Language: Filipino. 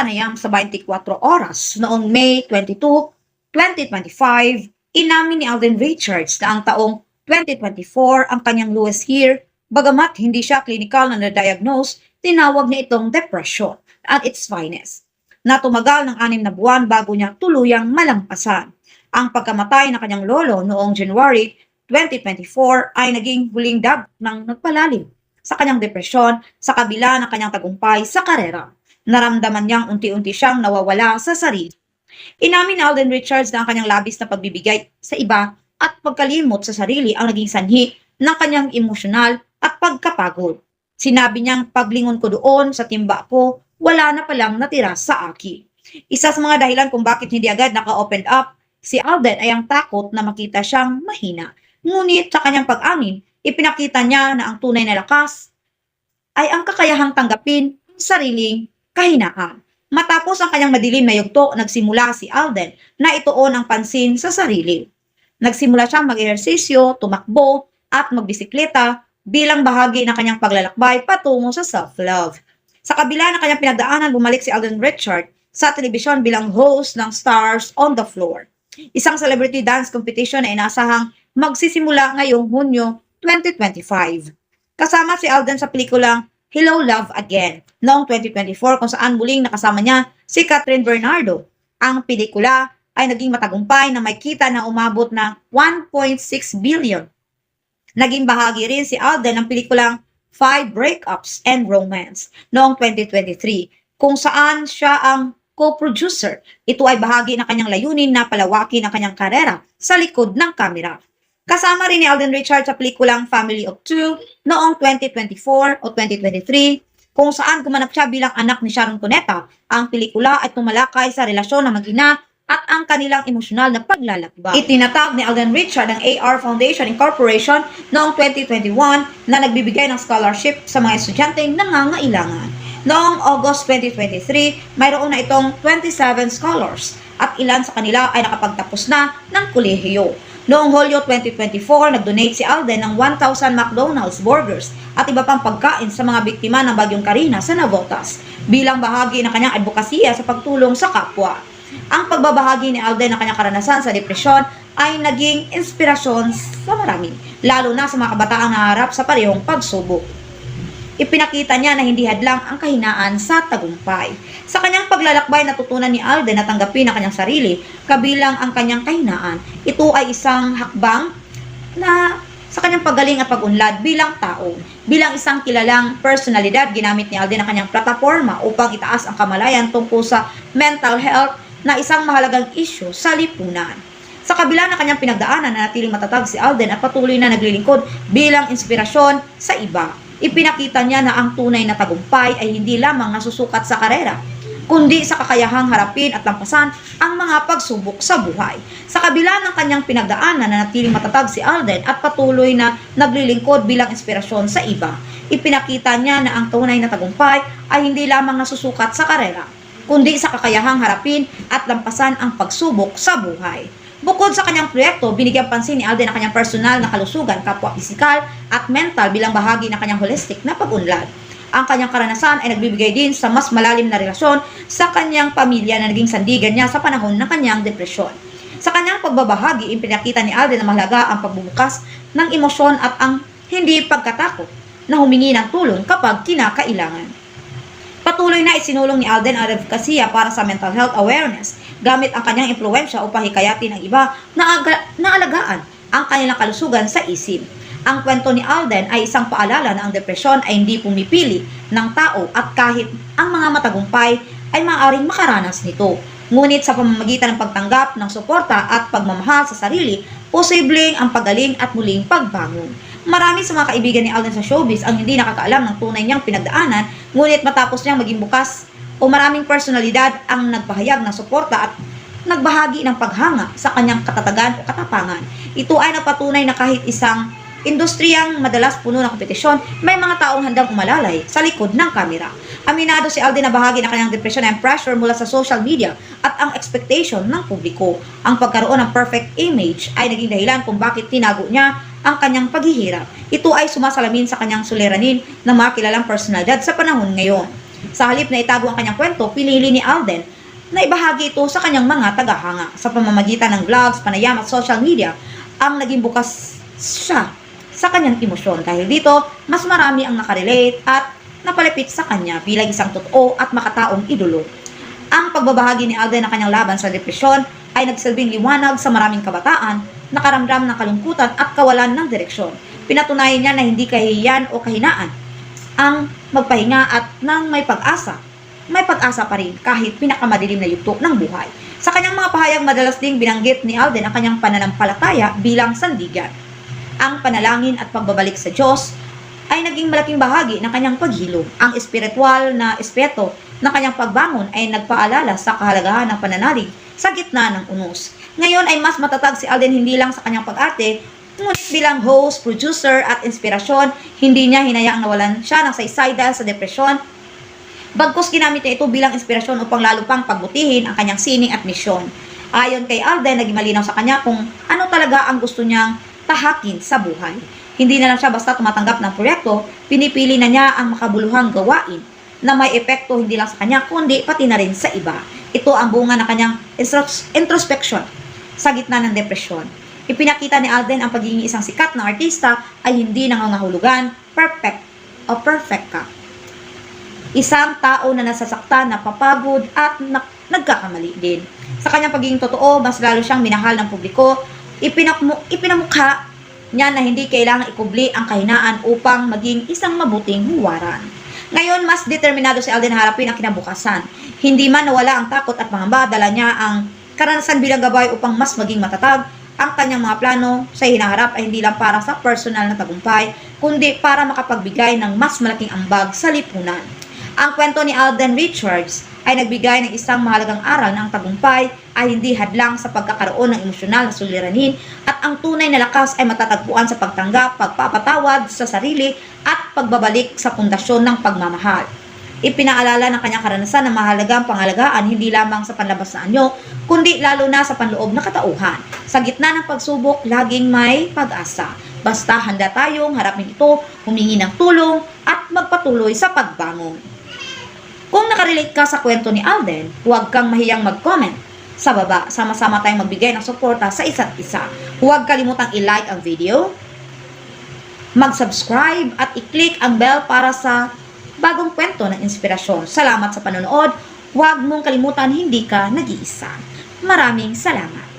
panayam sa 24 oras noong May 22, 2025, inamin ni Alden Richards na ang taong 2024 ang kanyang lowest year, bagamat hindi siya clinical na na-diagnose, tinawag niya itong depression at its finest na tumagal ng anim na buwan bago niya tuluyang malampasan. Ang pagkamatay ng kanyang lolo noong January 2024 ay naging huling dab ng nagpalalim sa kanyang depresyon sa kabila ng kanyang tagumpay sa karera. Naramdaman niyang unti-unti siyang nawawala sa sarili. Inamin ni Alden Richards na ang kanyang labis na pagbibigay sa iba at pagkalimot sa sarili ang naging sanhi ng kanyang emosyonal at pagkapagod. Sinabi niyang paglingon ko doon sa timba ko, wala na palang natira sa aki. Isa sa mga dahilan kung bakit hindi agad naka-open up si Alden ay ang takot na makita siyang mahina. Ngunit sa kanyang pag-amin, ipinakita niya na ang tunay na lakas ay ang kakayahang tanggapin ang sariling kahinaan. Matapos ang kanyang madilim na yugto, nagsimula si Alden na ituon ang pansin sa sarili. Nagsimula siyang mag-ehersisyo, tumakbo, at magbisikleta bilang bahagi ng kanyang paglalakbay patungo sa self-love. Sa kabila ng kanyang pinagdaanan, bumalik si Alden Richard sa telebisyon bilang host ng Stars on the Floor. Isang celebrity dance competition na inasahang magsisimula ngayong Hunyo 2025. Kasama si Alden sa pelikulang Hello Love Again noong 2024 kung saan muling nakasama niya si Catherine Bernardo. Ang pelikula ay naging matagumpay na may kita na umabot ng 1.6 billion. Naging bahagi rin si Alden ng pelikulang Five Breakups and Romance noong 2023 kung saan siya ang co-producer. Ito ay bahagi ng kanyang layunin na palawakin ang kanyang karera sa likod ng kamera. Kasama rin ni Alden Richards sa pelikulang Family of Two noong 2024 o 2023 kung saan gumanap siya bilang anak ni Sharon Cuneta. Ang pelikula ay tumalakay sa relasyon ng mag-ina at ang kanilang emosyonal na paglalakbay. Itinatag ni Alden Richard ang AR Foundation Incorporation noong 2021 na nagbibigay ng scholarship sa mga estudyanteng nangangailangan. Noong August 2023, mayroon na itong 27 scholars at ilan sa kanila ay nakapagtapos na ng kolehiyo. Noong Hulyo 2024, nag-donate si Alden ng 1,000 McDonald's burgers at iba pang pagkain sa mga biktima ng Bagyong Karina sa Navotas bilang bahagi ng kanyang advokasya sa pagtulong sa kapwa. Ang pagbabahagi ni Alden ng kanyang karanasan sa depresyon ay naging inspirasyon sa marami, lalo na sa mga kabataang naharap sa parehong pagsubok. Ipinakita niya na hindi hadlang ang kahinaan sa tagumpay. Sa kanyang paglalakbay, natutunan ni Alden na tanggapin ang kanyang sarili, kabilang ang kanyang kahinaan. Ito ay isang hakbang na sa kanyang paggaling at pag-unlad bilang tao. Bilang isang kilalang personalidad, ginamit ni Alden ang kanyang plataforma upang itaas ang kamalayan tungkol sa mental health na isang mahalagang issue sa lipunan. Sa kabila ng kanyang pinagdaanan na natiling matatag si Alden at patuloy na naglilingkod bilang inspirasyon sa iba. Ipinakita niya na ang tunay na tagumpay ay hindi lamang nasusukat sa karera, kundi sa kakayahang harapin at lampasan ang mga pagsubok sa buhay. Sa kabila ng kanyang pinagdaanan na natiling matatag si Alden at patuloy na naglilingkod bilang inspirasyon sa iba, ipinakita niya na ang tunay na tagumpay ay hindi lamang nasusukat sa karera, kundi sa kakayahang harapin at lampasan ang pagsubok sa buhay. Bukod sa kanyang proyekto, binigyan pansin ni Alden ang kanyang personal na kalusugan, kapwa pisikal at mental bilang bahagi ng kanyang holistic na pag-unlad. Ang kanyang karanasan ay nagbibigay din sa mas malalim na relasyon sa kanyang pamilya na naging sandigan niya sa panahon ng kanyang depresyon. Sa kanyang pagbabahagi, ipinakita ni Alden na mahalaga ang pagbubukas ng emosyon at ang hindi pagkatakot na humingi ng tulong kapag kinakailangan. Patuloy na isinulong ni Alden ang advokasya para sa mental health awareness gamit ang kanyang impluensya upang hikayatin ang iba na, aga- na alagaan ang kanilang kalusugan sa isip. Ang kwento ni Alden ay isang paalala na ang depresyon ay hindi pumipili ng tao at kahit ang mga matagumpay ay maaaring makaranas nito. Ngunit sa pamamagitan ng pagtanggap ng suporta at pagmamahal sa sarili, posibleng ang pagaling at muling pagbangon. Marami sa mga kaibigan ni Alden sa showbiz ang hindi nakakaalam ng tunay niyang pinagdaanan, ngunit matapos niyang maging bukas o maraming personalidad ang nagpahayag ng suporta at nagbahagi ng paghanga sa kanyang katatagan o katapangan. Ito ay napatunay na kahit isang industriyang madalas puno ng kompetisyon, may mga taong handang umalalay sa likod ng kamera. Aminado si Alden na bahagi ng kanyang depresyon ay ang pressure mula sa social media at ang expectation ng publiko. Ang pagkaroon ng perfect image ay naging dahilan kung bakit tinago niya ang kanyang paghihirap. Ito ay sumasalamin sa kanyang suliranin ng mga kilalang personalidad sa panahon ngayon. Sa halip na itago ang kanyang kwento, pinili ni Alden na ibahagi ito sa kanyang mga tagahanga. Sa pamamagitan ng vlogs, panayam at social media, ang naging bukas siya sa kanyang emosyon. Dahil dito, mas marami ang nakarelate at napalapit sa kanya bilang isang totoo at makataong idolo. Ang pagbabahagi ni Alden ng kanyang laban sa depresyon ay nagsilbing liwanag sa maraming kabataan, nakaramdam ng kalungkutan at kawalan ng direksyon. Pinatunayan niya na hindi kahihiyan o kahinaan ang magpahinga at nang may pag-asa. May pag-asa pa rin kahit pinakamadilim na yugto ng buhay. Sa kanyang mga pahayag, madalas ding binanggit ni Alden ang kanyang pananampalataya bilang sandigan. Ang panalangin at pagbabalik sa Diyos ay naging malaking bahagi ng kanyang paghilom. Ang espiritual na espeto ng kanyang pagbangon ay nagpaalala sa kahalagahan ng pananalig sa gitna ng unos. Ngayon ay mas matatag si Alden hindi lang sa kanyang pag-arte, ngunit bilang host, producer at inspirasyon, hindi niya hinayaang nawalan siya ng saysay dahil sa depresyon. Bagkus ginamit niya ito bilang inspirasyon upang lalo pang pagbutihin ang kanyang sining at misyon. Ayon kay Alden, naging malinaw sa kanya kung ano talaga ang gusto niyang tahakin sa buhay. Hindi na lang siya basta tumatanggap ng proyekto, pinipili na niya ang makabuluhang gawain na may epekto hindi lang sa kanya, kundi pati na rin sa iba. Ito ang bunga ng kanyang intros- introspection sa gitna ng depresyon. Ipinakita ni Alden ang pagiging isang sikat na artista ay hindi nangangahulugan, perfect o perfect ka. Isang tao na nasasaktan, napapagod at na- nagkakamali din. Sa kanyang pagiging totoo, mas lalo siyang minahal ng publiko, ipinakmu- ipinamukha niya na hindi kailangan ikubli ang kahinaan upang maging isang mabuting huwaran. Ngayon, mas determinado si Alden harapin ang kinabukasan. Hindi man nawala ang takot at pangamba, dala niya ang karanasan bilang gabay upang mas maging matatag. Ang kanyang mga plano sa hinaharap ay hindi lang para sa personal na tagumpay, kundi para makapagbigay ng mas malaking ambag sa lipunan. Ang kwento ni Alden Richards ay nagbigay ng isang mahalagang aral na ang tagumpay ay hindi hadlang sa pagkakaroon ng emosyonal na suliranin at ang tunay na lakas ay matatagpuan sa pagtanggap, pagpapatawad sa sarili at pagbabalik sa pundasyon ng pagmamahal. Ipinaalala ng kanyang karanasan na mahalagang pangalagaan hindi lamang sa panlabas na anyo, kundi lalo na sa panloob na katauhan. Sa gitna ng pagsubok, laging may pag-asa. Basta handa tayong harapin ito, humingi ng tulong at magpatuloy sa pagbangon. Kung nakarelate ka sa kwento ni Alden, huwag kang mahiyang mag-comment sa baba. Sama-sama tayong magbigay ng suporta sa isa't isa. Huwag kalimutang i-like ang video, mag-subscribe at i-click ang bell para sa bagong kwento ng inspirasyon. Salamat sa panonood. Huwag mong kalimutan hindi ka nag-iisa. Maraming salamat.